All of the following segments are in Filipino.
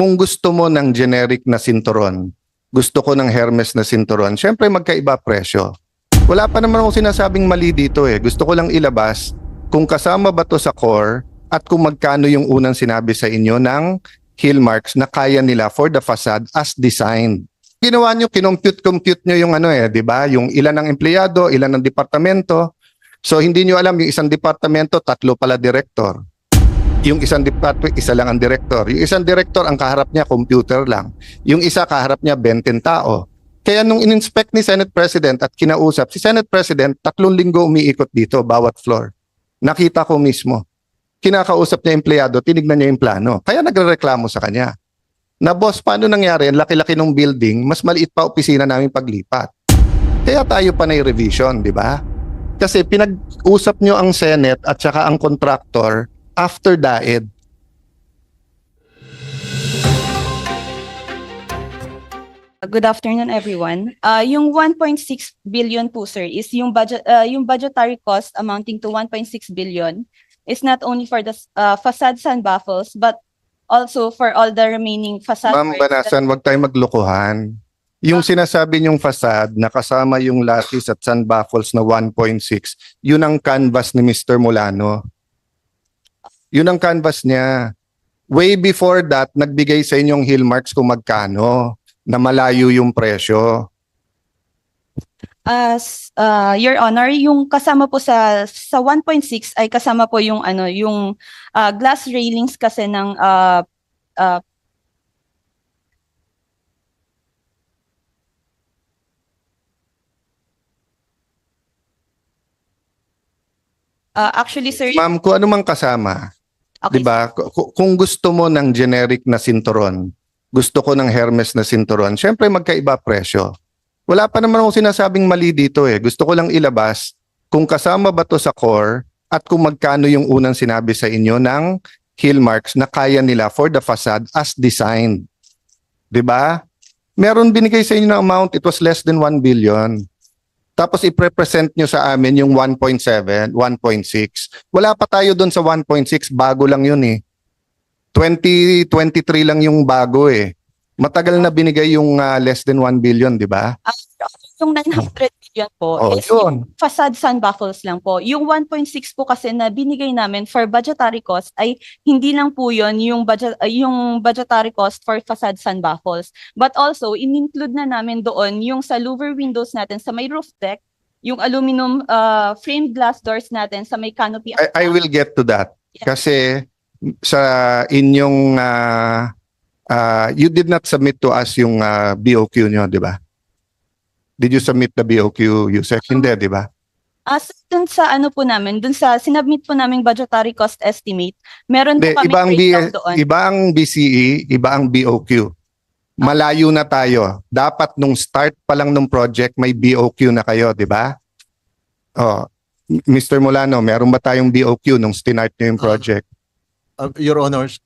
kung gusto mo ng generic na sinturon, gusto ko ng Hermes na sinturon, syempre magkaiba presyo. Wala pa naman akong sinasabing mali dito eh. Gusto ko lang ilabas kung kasama ba to sa core at kung magkano yung unang sinabi sa inyo ng Hillmarks na kaya nila for the facade as designed. Ginawa nyo, kinompute-compute nyo yung ano eh, di ba? Yung ilan ng empleyado, ilan ng departamento. So hindi nyo alam yung isang departamento, tatlo pala director. Yung isang department, isa lang ang director. Yung isang director, ang kaharap niya, computer lang. Yung isa, kaharap niya, 20 tao. Kaya nung in-inspect ni Senate President at kinausap, si Senate President, tatlong linggo umiikot dito, bawat floor. Nakita ko mismo. Kinakausap niya empleyado, tinignan niya yung plano. Kaya nagrereklamo sa kanya. Na boss, paano nangyari? Ang laki-laki ng building, mas maliit pa opisina namin paglipat. Kaya tayo pa na revision, di ba? Kasi pinag-usap nyo ang Senate at saka ang contractor after DAED. Good afternoon, everyone. Uh, yung 1.6 billion po, sir, is yung budget, uh, yung budgetary cost amounting to 1.6 billion is not only for the uh, facades and baffles, but also for all the remaining facade Ma'am Banasan, wag tayong maglokohan. Yung sinasabi niyong facade na kasama yung lattice at sun baffles na 1.6, yun ang canvas ni Mr. Molano. Yun ang canvas niya. Way before that, nagbigay sa inyong Hillmarks kung magkano na malayo yung presyo. As uh, Your Honor, yung kasama po sa sa 1.6 ay kasama po yung ano, yung uh, glass railings kasi ng uh, uh, uh, actually sir, Ma'am, kung ano mang kasama, okay, 'di ba? Ku- Kung gusto mo ng generic na sinturon, gusto ko ng Hermes na sinturon, syempre magkaiba presyo. Wala pa naman akong sinasabing mali dito eh. Gusto ko lang ilabas kung kasama ba to sa core at kung magkano yung unang sinabi sa inyo ng Hillmarks na kaya nila for the facade as designed. 'Di ba? Meron binigay sa inyo na amount, it was less than 1 billion. Tapos i-represent nyo sa amin yung 1.7, 1.6. Wala pa tayo doon sa 1.6, bago lang yun eh. 2023 lang yung bago eh. Matagal na binigay yung ah, less than 1 billion, di ba? Ah, yung 900 million po Oh, is yun. facade sun baffles lang po. Yung 1.6 po kasi na binigay namin for budgetary cost ay hindi lang po yun yung budget uh, yung budgetary cost for facade sun baffles. But also in-include na namin doon yung sa louver windows natin sa may roof deck, yung aluminum uh, framed glass doors natin sa may canopy. I, I will get to that. Yeah. Kasi sa inyong ah, ah, you did not submit to us yung ah, BOQ nyo, di ba? Did you submit the BOQ, Yusek? Hindi, di ba? As dun sa ano po namin, dun sa sinubmit po naming budgetary cost estimate, meron Hindi, po kami iba ang, B, doon. iba ang BCE, iba ang BOQ. Malayo na tayo. Dapat nung start pa lang ng project, may BOQ na kayo, di ba? Oh, M- Mr. Molano, meron ba tayong BOQ nung start nyo yung Ah. project? Uh, Your Honors,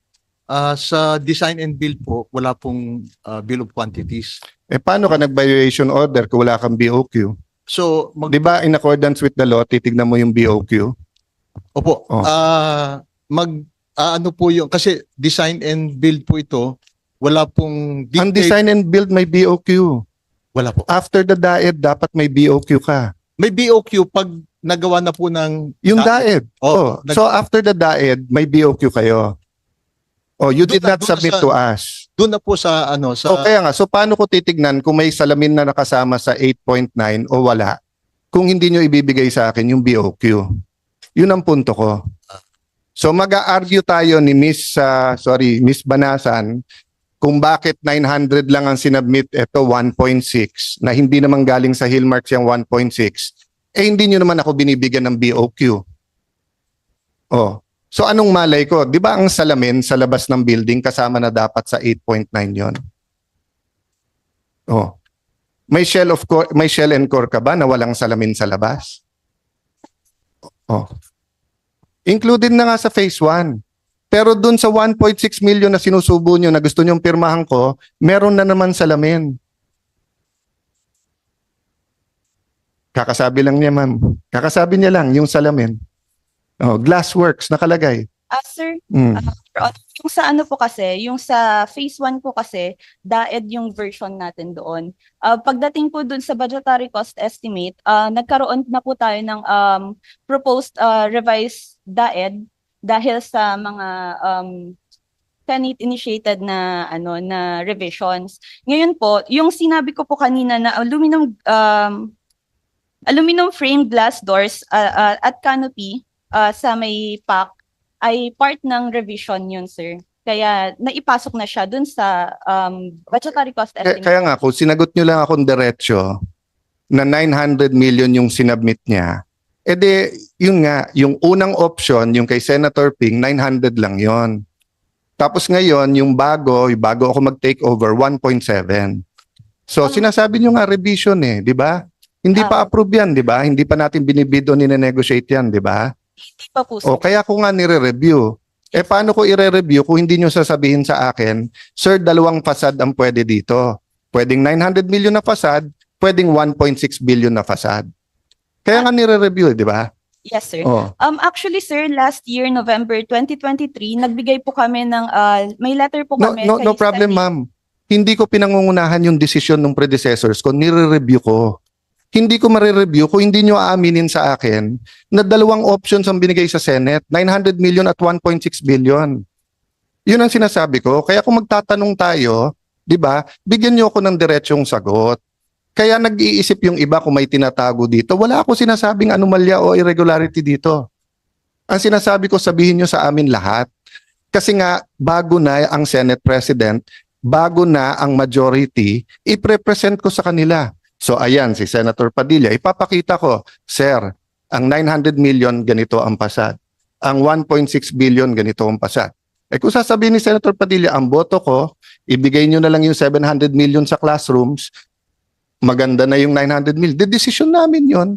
uh, sa design and build po, wala pong uh, bill of quantities. Eh, paano ka nag-violation order kung wala kang BOQ? So, mag, Di ba in accordance with the law, titignan mo yung BOQ? opo, Oh. ah, mag, ah, ano po yung, kasi design and build po ito, wala pong Ang dictate- design and build may BOQ. wala po. After the DAED, dapat may BOQ ka. May BOQ pag nagawa na po ng, Yung Da- DAED. oh, Oh, so after the DAED, may BOQ kayo. Oh, you did not submit to us. doon na po sa, ano, sa, So kaya nga, so paano ko titignan kung may salamin na nakasama sa 8.9 o wala? Kung hindi nyo ibibigay sa akin yung BOQ. Yun ang punto ko. So mag-argue tayo ni Miss, ah, sorry, Miss Banasan kung bakit 900 lang ang sinubmit, ito 1.6, na hindi naman galing sa Hillmarks yung 1.6. Eh hindi nyo naman ako binibigyan ng BOQ. Oh. So anong malay ko? 'Di ba ang salamin sa labas ng building kasama na dapat sa 8.9 'yon? Oh. May shell of core, may shell and core ka ba na walang salamin sa labas? Oh. Included na nga sa phase 1. Pero dun sa 1.6 million na sinusubo nyo na gusto nyong pirmahan ko, meron na naman salamin. Kakasabi lang niya, ma'am. Kakasabi niya lang yung salamin. Oh, Glassworks nakalagay. Ah, sir, Mm. Yung sa ano po kasi, yung sa phase 1 po kasi, DAED yung version natin doon. Ah, pagdating po doon sa budgetary cost estimate, ah, nagkaroon na po tayo ng um, proposed ah, revised DAED dahil sa mga um, Senate initiated na ano na revisions. Ngayon po, yung sinabi ko po kanina na aluminum um, aluminum framed glass doors ah, ah, at canopy ah, sa may PAC ay part ng revision yun, sir. Kaya naipasok na siya dun sa um, budgetary cost Kaya, estimate. kaya nga, kung sinagot nyo lang akong diretsyo na 900 million yung sinubmit niya, edi yun nga, yung unang option, yung kay Senator Ping, 900 lang yon. Tapos ngayon, yung bago, yung bago ako mag-take over, 1.7. So, Um, sinasabi nyo nga revision eh, di ba? Hindi pa Ah. approve yan, di ba? Hindi pa natin binibid o nine-negotiate yan, di ba? Hindi pa po, sir. O kaya ko nga nire-review. Eh paano ko i-review kung hindi nyo sasabihin sa akin, Sir, dalawang fasad ang pwede dito. Pwedeng 900 million na fasad, pwedeng 1.6 billion na fasad. Kaya nga nire-review, eh, di ba? Yes, sir. Oh. Um, actually, sir, last year, November 2023, nagbigay po kami ng, ah, may letter po No, kami. no, kay no problem, ma'am. Hindi ko pinangungunahan yung desisyon ng predecessors ko, nire-review ko. Hindi ko mare-review kung hindi nyo aaminin sa akin na dalawang options ang binigay sa Senate, 900 million at 1.6 billion. Yun ang sinasabi ko. Kaya kung magtatanong tayo, di ba, bigyan nyo ako ng diretsyong sagot. Kaya nag-iisip yung iba kung may tinatago dito. Wala ako sinasabing anomalya o irregularity dito. Ang sinasabi ko, sabihin nyo sa amin lahat. Kasi nga, bago na ang Senate President, bago na ang majority, i-represent ko sa kanila. So ayan, si Senator Padilla, ipapakita ko, Sir, ang 900 million, ganito ang pasad. Ang 1.6 billion, ganito ang pasad. Eh kung sasabihin ni Senator Padilla, ang boto ko, ibigay nyo na lang yung 700 million sa classrooms, maganda na yung 900 million. The decision namin yon.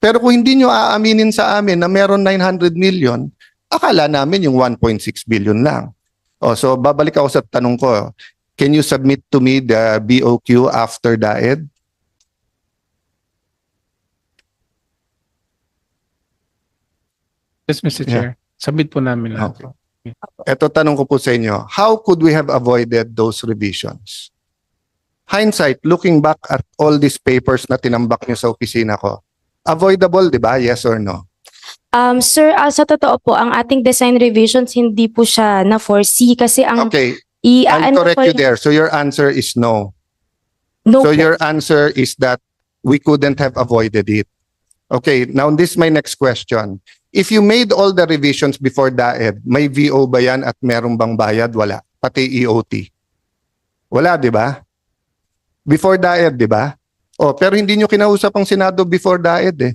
Pero kung hindi nyo aaminin sa amin na meron 900 million, akala namin yung 1.6 billion lang. Oh, so babalik ako sa tanong ko. Can you submit to me the BOQ after DAED? Yes, Mr. Yeah. Chair. Submit po namin lahat. Okay. Ito tanong ko po sa inyo. How could we have avoided those revisions? Hindsight, looking back at all these papers na tinambak niyo sa opisina ko, avoidable, di ba? Yes or no? Um, sir, ah, sa totoo po, ang ating design revisions hindi po siya na-foresee kasi ang Okay, i I'll ano correct po you there. So your answer is no. no So po. your answer is that we couldn't have avoided it. Okay, now this is my next question. If you made all the revisions before DAED, may VO ba yan at merong bang bayad? Wala. Pati EOT. Wala, di ba? Before DAED, di ba? Oh, pero hindi nyo kinausap ang Senado before DAED eh.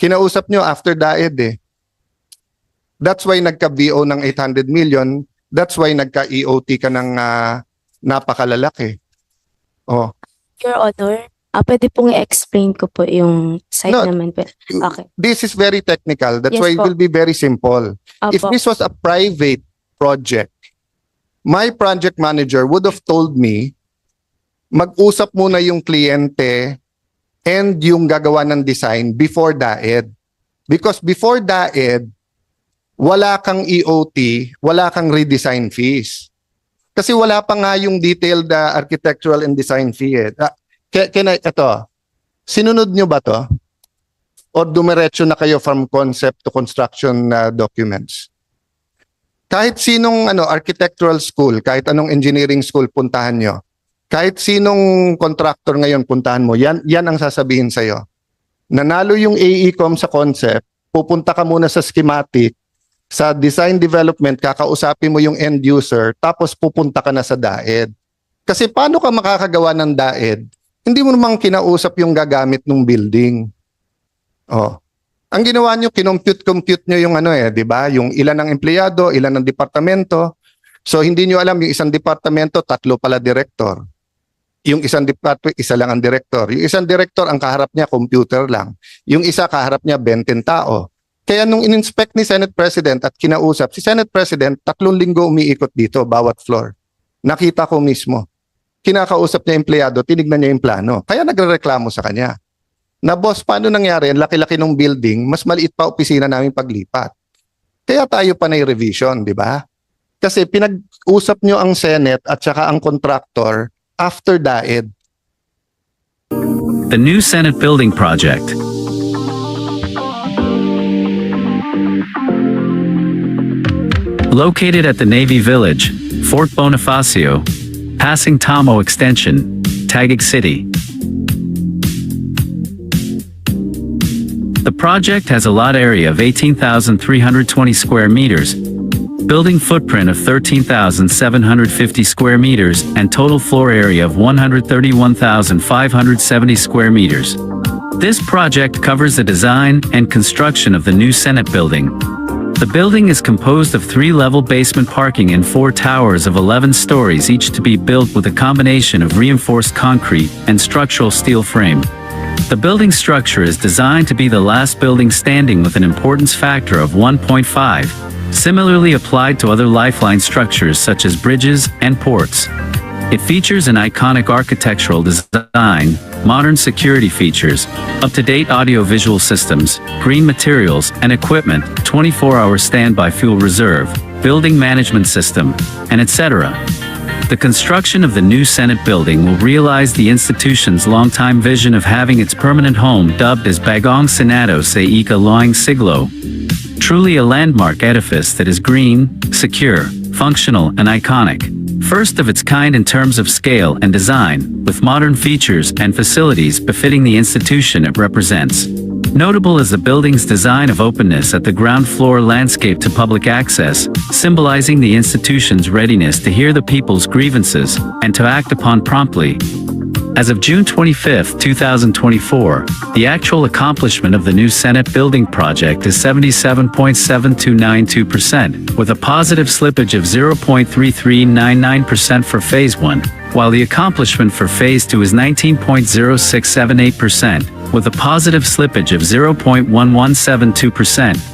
Kinausap nyo after DAED eh. That's why nagka-VO ng 800 million. That's why nagka-EOT ka ng ah, napakalalaki. Oh, Your Honor, ah, pwede pong i-explain ko po yung site No. naman po. Okay. this is very technical. That's Yes why it po. will be very simple. If Opo. this was a private project, my project manager would have told me, mag-usap muna yung kliyente and yung gagawa ng design before DAED. Because before DAED, wala kang EOT, wala kang redesign fees. Kasi wala pa nga yung detailed uh, architectural and design fee. Eh. Ah, can, can I, ito, sinunod nyo ba to? or dumiretso na kayo from concept to construction uh, documents. Kahit sinong ano architectural school, kahit anong engineering school puntahan nyo, kahit sinong contractor ngayon puntahan mo, yan, yan ang sasabihin sa'yo. Nanalo yung AECOM sa concept, pupunta ka muna sa schematic, sa design development, kakausapin mo yung end user, tapos pupunta ka na sa DAED. Kasi paano ka makakagawa ng DAED? Hindi mo namang kinausap yung gagamit ng building. Oh. Ang ginawa nyo, kinompute-compute nyo yung ano eh, di ba? Yung ilan ng empleyado, ilan ng departamento. So hindi nyo alam yung isang departamento, tatlo pala director. Yung isang department, isa lang ang director. Yung isang director, ang kaharap niya, computer lang. Yung isa, kaharap niya, 20 tao. Kaya nung in-inspect ni Senate President at kinausap, si Senate President, tatlong linggo umiikot dito, bawat floor. Nakita ko mismo. Kinakausap niya empleyado, tinignan niya yung plano. Kaya nagrereklamo sa kanya na boss, paano nangyari? Ang laki-laki ng building, mas maliit pa opisina namin paglipat. Kaya tayo panay revision, di ba? Kasi pinag-usap nyo ang Senate at saka ang contractor after DAED. The new Senate Building Project. Located at the Navy Village, Fort Bonifacio, passing Tomo Extension, Taguig City. The project has a lot area of 18,320 square meters, building footprint of 13,750 square meters, and total floor area of 131,570 square meters. This project covers the design and construction of the new Senate building. The building is composed of three-level basement parking and four towers of 11 stories each to be built with a combination of reinforced concrete and structural steel frame. The building structure is designed to be the last building standing with an importance factor of 1.5, similarly applied to other lifeline structures such as bridges and ports. It features an iconic architectural design, modern security features, up-to-date audio-visual systems, green materials and equipment, 24-hour standby fuel reserve, building management system, and etc. The construction of the new Senate building will realize the institution's longtime vision of having its permanent home dubbed as Bagong Senado sa Ika Loing Siglo, truly a landmark edifice that is green, secure, functional, and iconic. First of its kind in terms of scale and design, with modern features and facilities befitting the institution it represents. Notable is the building's design of openness at the ground floor landscape to public access, symbolizing the institution's readiness to hear the people's grievances and to act upon promptly. As of June 25, 2024, the actual accomplishment of the new Senate building project is 77.7292%, with a positive slippage of 0.3399% for Phase 1, while the accomplishment for Phase 2 is 19.0678%, with a positive slippage of 0.1172%.